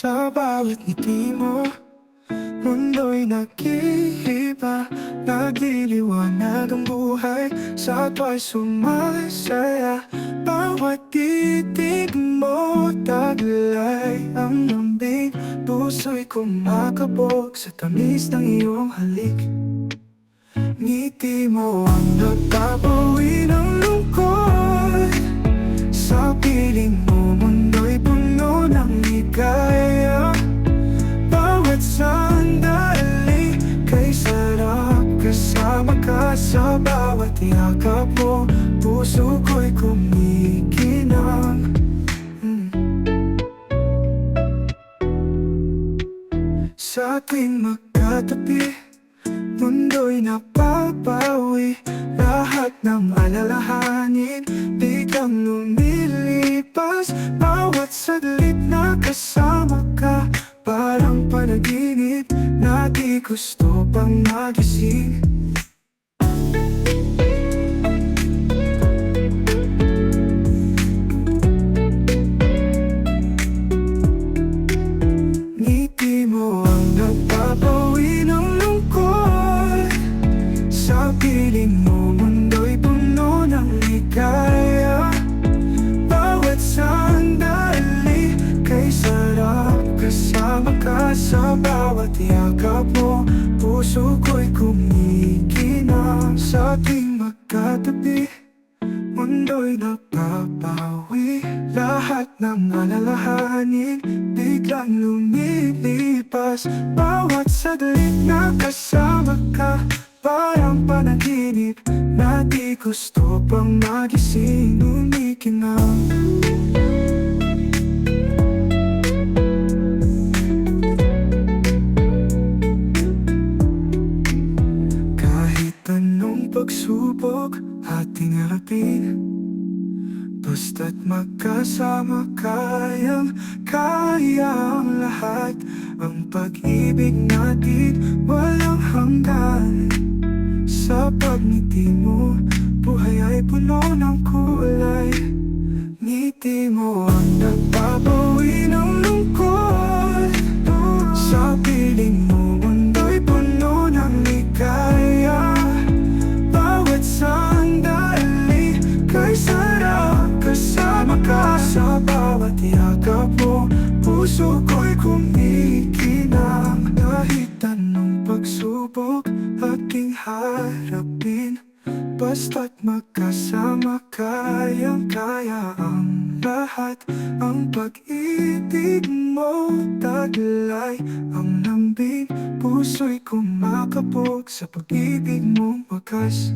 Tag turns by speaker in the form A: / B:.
A: Sa bawat ngiti mo. Mundo'y nag-iiba Nagliliwanag ang buhay. Sa tuwa'y sumasaya Bawat titig mo Taglay ang lambing. Puso'y kumakabog Sa tamis ng iyong halik. Ngiti mo ang nagpapawi ng lungkot ka sa bawat yakap mo Puso ko'y kumikinang. Mm. Sa tuwing magkatabi Mundo'y napapawi. Lahat ng alalahanin Biglang lumilipas. Bawat saglit na kasama ka Parang panaginip Na di gusto pang magising ka sa bawat yakap mo. Puso ko'y kumikinang Sa tuwing magkatabi. Mundo'y nagpapawi Lahat ng alalahanin Biglang lumilipas. Bawat saglit na kasama ka Parang panaginip Na di gusto pang magising Umikinang pagsubok ating harapin. Basta't magkasama kayang kaya ang lahat. Ang pag-ibig natin walang hanggan Sa pagngiti mo, bawat yakap mo Puso ko'y kumikinang. Kahit anong pagsubok ating harapin. Basta't magkasama kayang kaya ang lahat. Ang pag-ibig mo taglay Ang lambing puso'y kumakabog Sa pag-ibig mong wakas